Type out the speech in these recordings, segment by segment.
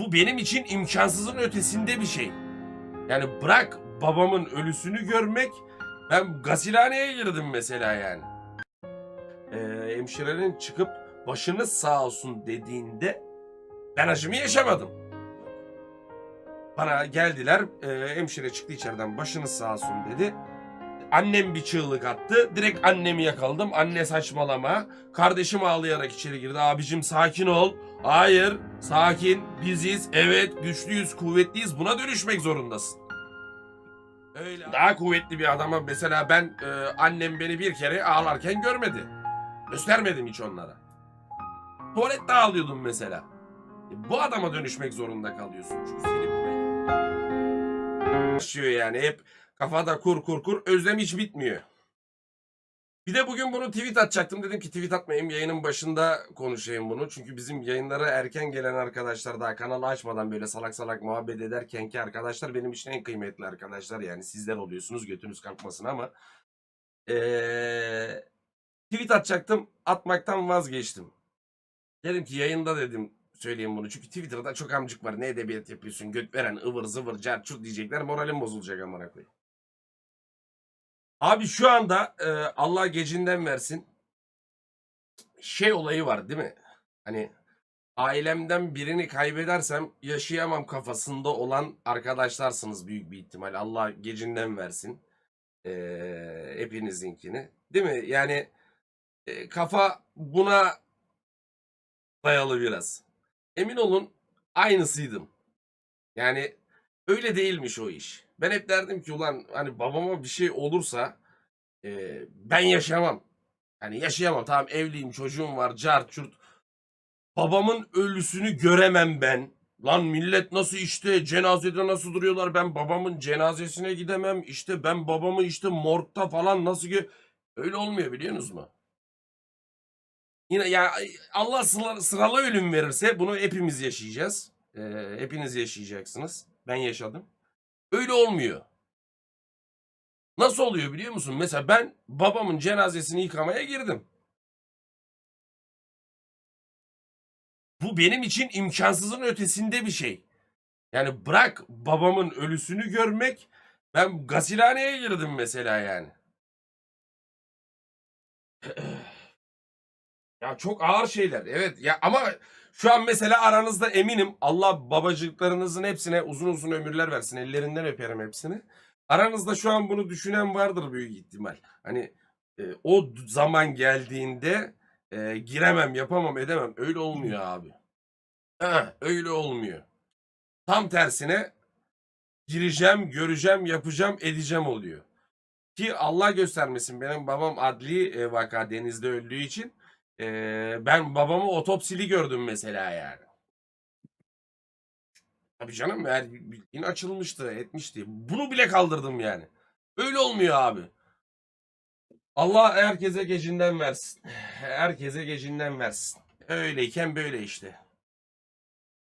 Bu benim için imkansızın ötesinde bir şey. Yani bırak babamın ölüsünü görmek, ben gasilhaneye girdim mesela yani. Ee, hemşirenin çıkıp başınız sağ olsun dediğinde ben acımı yaşamadım. Bana geldiler, e, hemşire çıktı içeriden başınız sağ olsun dedi. Annem bir çığlık attı. Direkt annemi yakaladım. Anne saçmalama. Kardeşim ağlayarak içeri girdi. Abicim sakin ol. Hayır, sakin. Biziz. Evet, güçlüyüz, kuvvetliyiz. Buna dönüşmek zorundasın. Öyle. Daha kuvvetli bir adama mesela ben e, annem beni bir kere ağlarken görmedi. Göstermedim hiç onlara. Tuvalette ağlıyordum mesela. E, bu adama dönüşmek zorunda kalıyorsun. Çünkü seni buraya başlıyor yani hep kafada kur kur kur özlem hiç bitmiyor. Bir de bugün bunu tweet atacaktım. Dedim ki tweet atmayayım yayının başında konuşayım bunu. Çünkü bizim yayınlara erken gelen arkadaşlar daha kanalı açmadan böyle salak salak muhabbet ederken ki arkadaşlar benim için en kıymetli arkadaşlar. Yani sizler oluyorsunuz götünüz kalkmasın ama. Ee, tweet atacaktım atmaktan vazgeçtim. Dedim ki yayında dedim söyleyeyim bunu. Çünkü Twitter'da çok amcık var. Ne edebiyat yapıyorsun? Göt veren ıvır zıvır carçurt diyecekler. Moralim bozulacak amına koyayım. Abi şu anda e, Allah gecinden versin. Şey olayı var değil mi? Hani ailemden birini kaybedersem yaşayamam kafasında olan arkadaşlarsınız büyük bir ihtimal. Allah gecinden versin. E, hepinizinkini. Değil mi? Yani e, kafa buna dayalı biraz. Emin olun aynısıydım. Yani öyle değilmiş o iş. Ben hep derdim ki ulan hani babama bir şey olursa e, ben yaşayamam. Hani yaşayamam. Tamam evliyim çocuğum var cart çurt. Babamın ölüsünü göremem ben. Lan millet nasıl işte cenazede nasıl duruyorlar ben babamın cenazesine gidemem. İşte ben babamı işte morgda falan nasıl gö... Öyle olmuyor biliyorsunuz mu? Yine ya Allah sıra- sıralı ölüm verirse bunu hepimiz yaşayacağız. Ee, hepiniz yaşayacaksınız. Ben yaşadım. Öyle olmuyor. Nasıl oluyor biliyor musun? Mesela ben babamın cenazesini yıkamaya girdim. Bu benim için imkansızın ötesinde bir şey. Yani bırak babamın ölüsünü görmek, ben gasilhaneye girdim mesela yani. Ya çok ağır şeyler. Evet ya ama şu an mesela aranızda eminim Allah babacıklarınızın hepsine uzun uzun ömürler versin. Ellerinden öperim hepsini. Aranızda şu an bunu düşünen vardır büyük ihtimal. Hani e, o zaman geldiğinde e, giremem, yapamam, edemem. Öyle olmuyor abi. Heh, öyle olmuyor. Tam tersine gireceğim, göreceğim, yapacağım, edeceğim oluyor. Ki Allah göstermesin benim babam adli e, vaka denizde öldüğü için ee, ben babamı otopsili gördüm mesela yani. Tabii canım eğer bildiğin açılmıştı, etmişti. Bunu bile kaldırdım yani. Öyle olmuyor abi. Allah herkese gecinden versin. Herkese gecinden versin. Öyleyken böyle işte.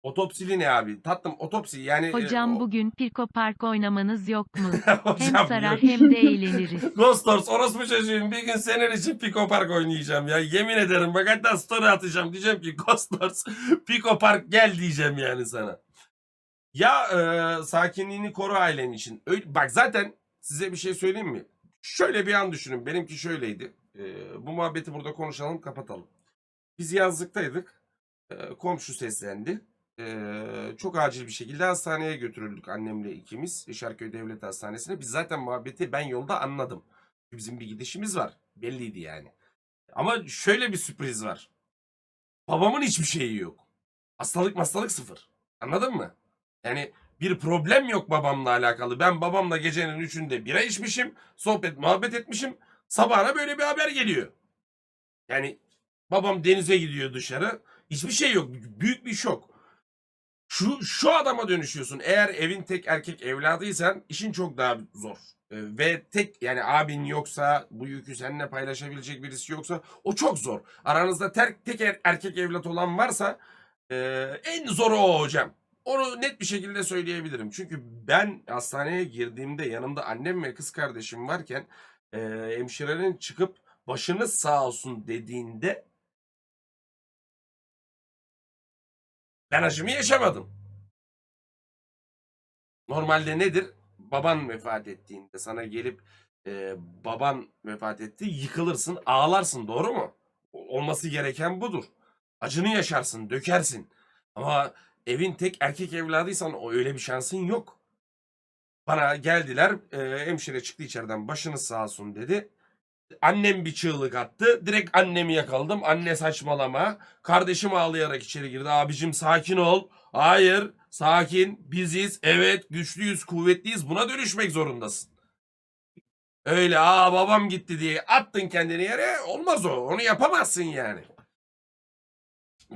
Otopsili ne abi? Tatlım otopsi yani... e, Hocam o- bugün Pirko Park oynamanız yok mu? Hem sarar hem de eğleniriz. Ghost Wars orospu çocuğum bir gün senin için Pico Park oynayacağım ya. Yemin ederim bak hatta story atacağım. Diyeceğim ki Ghost Wars Pico Park gel diyeceğim yani sana. Ya e, sakinliğini koru ailen için. Öyle, bak zaten size bir şey söyleyeyim mi? Şöyle bir an düşünün. Benimki şöyleydi. E, bu muhabbeti burada konuşalım kapatalım. Biz yazlıktaydık. E, komşu seslendi. E, çok acil bir şekilde hastaneye götürüldük annemle ikimiz. Şarköy Devlet Hastanesi'ne. Biz zaten muhabbeti ben yolda anladım. Bizim bir gidişimiz var. Belliydi yani. Ama şöyle bir sürpriz var. Babamın hiçbir şeyi yok. Hastalık hastalık sıfır. Anladın mı? Yani bir problem yok babamla alakalı. Ben babamla gecenin üçünde bira içmişim. Sohbet muhabbet etmişim. Sabahına böyle bir haber geliyor. Yani babam denize gidiyor dışarı. Hiçbir şey yok. Büyük bir şok. Şu, şu adama dönüşüyorsun. Eğer evin tek erkek evladıysan işin çok daha zor. Ee, ve tek yani abin yoksa bu yükü seninle paylaşabilecek birisi yoksa o çok zor. Aranızda tek, tek er- erkek evlat olan varsa e, en zoru o hocam. Onu net bir şekilde söyleyebilirim. Çünkü ben hastaneye girdiğimde yanımda annem ve kız kardeşim varken e, hemşirenin çıkıp başınız sağ olsun dediğinde ben acımı yaşamadım. Normalde nedir? Baban vefat ettiğinde sana gelip e, baban vefat etti yıkılırsın ağlarsın doğru mu? Olması gereken budur. Acını yaşarsın dökersin. Ama evin tek erkek evladıysan o öyle bir şansın yok. Bana geldiler e, hemşire çıktı içeriden başınız sağ olsun dedi. Annem bir çığlık attı. Direkt annemi yakaladım. Anne saçmalama. Kardeşim ağlayarak içeri girdi. Abicim sakin ol. Hayır. Sakin. Biziz. Evet. Güçlüyüz. Kuvvetliyiz. Buna dönüşmek zorundasın. Öyle aa babam gitti diye attın kendini yere olmaz o. Onu yapamazsın yani.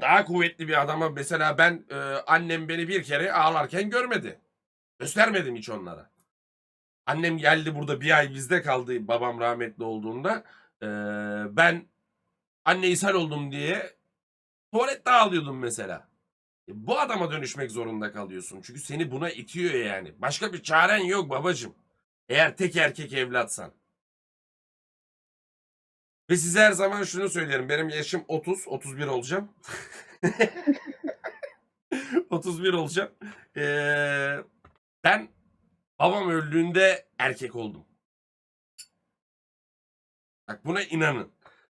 Daha kuvvetli bir adama mesela ben e, annem beni bir kere ağlarken görmedi. Göstermedim hiç onlara. Annem geldi burada bir ay bizde kaldı babam rahmetli olduğunda. Ee, ben anne ishal oldum diye tuvalette ağlıyordum mesela. E, bu adama dönüşmek zorunda kalıyorsun. Çünkü seni buna itiyor yani. Başka bir çaren yok babacım. Eğer tek erkek evlatsan. Ve size her zaman şunu söylerim. Benim yaşım 30, 31 olacağım. 31 olacağım. Ee, ben babam öldüğünde erkek oldum. Bak buna inanın.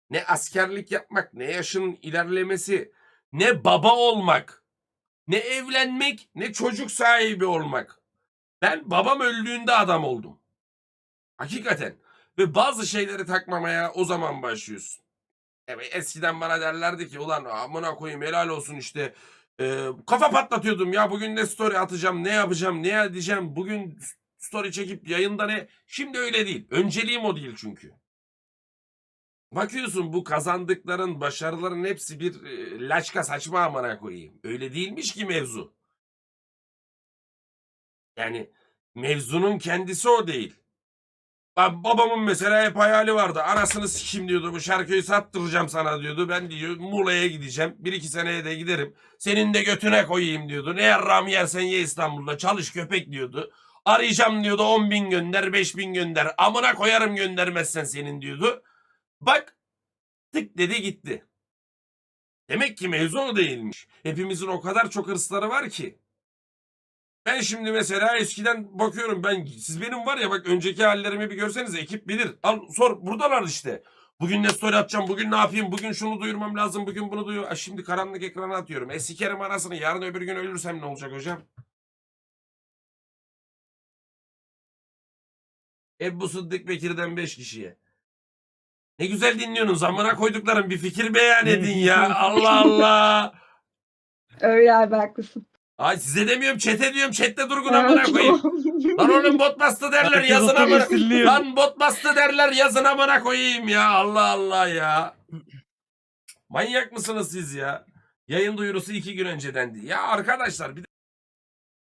Ne askerlik yapmak, ne yaşın ilerlemesi, ne baba olmak, ne evlenmek, ne çocuk sahibi olmak. Ben babam öldüğünde adam oldum. Hakikaten. Ve bazı şeyleri takmamaya o zaman başlıyorsun. Evet, eskiden bana derlerdi ki ulan amına koyayım helal olsun işte Ee, kafa patlatıyordum ya. Bugün ne story atacağım ne yapacağım ne edeceğim? Bugün story çekip yayında ne? Şimdi öyle değil. Önceliğim o değil çünkü. Bakıyorsun bu kazandıkların başarıların hepsi bir e, laçka saçma amına koyayım. Öyle değilmiş ki mevzu. Yani mevzunun kendisi o değil ben babamın mesela hep hayali vardı. Anasını sikim diyordu. Bu şarkıyı sattıracağım sana diyordu. Ben diyor Muğla'ya gideceğim. Bir iki seneye de giderim. Senin de götüne koyayım diyordu. Ne yarram yersen ye İstanbul'da. Çalış köpek diyordu. Arayacağım diyordu 10 bin gönder 5 bin gönder. Amına koyarım göndermezsen senin diyordu. Bak tık dedi gitti. Demek ki mevzu o değilmiş. Hepimizin o kadar çok hırsları var ki. Ben şimdi mesela eskiden bakıyorum ben siz benim var ya bak önceki hallerimi bir görseniz ekip bilir. Al sor buradalar işte. Bugün ne story atacağım, bugün ne yapayım, bugün şunu duyurmam lazım, bugün bunu duyur. Aa, şimdi karanlık ekrana atıyorum. E sikerim anasını yarın öbür gün ölürsem ne olacak hocam? Ebu Sıddık Bekir'den 5 kişiye. Ne güzel dinliyorsunuz. Zamana koyduklarım bir fikir beyan edin ya. Allah Allah. Öyle abi haklısın. Ay size demiyorum çete diyorum. Chatte durgun amına koyayım. Lan oğlum bot bastı derler yazın amına. Lan bot bastı derler yazın amına koyayım ya. Allah Allah ya. Manyak mısınız siz ya? Yayın duyurusu iki gün öncedendi. Ya arkadaşlar bir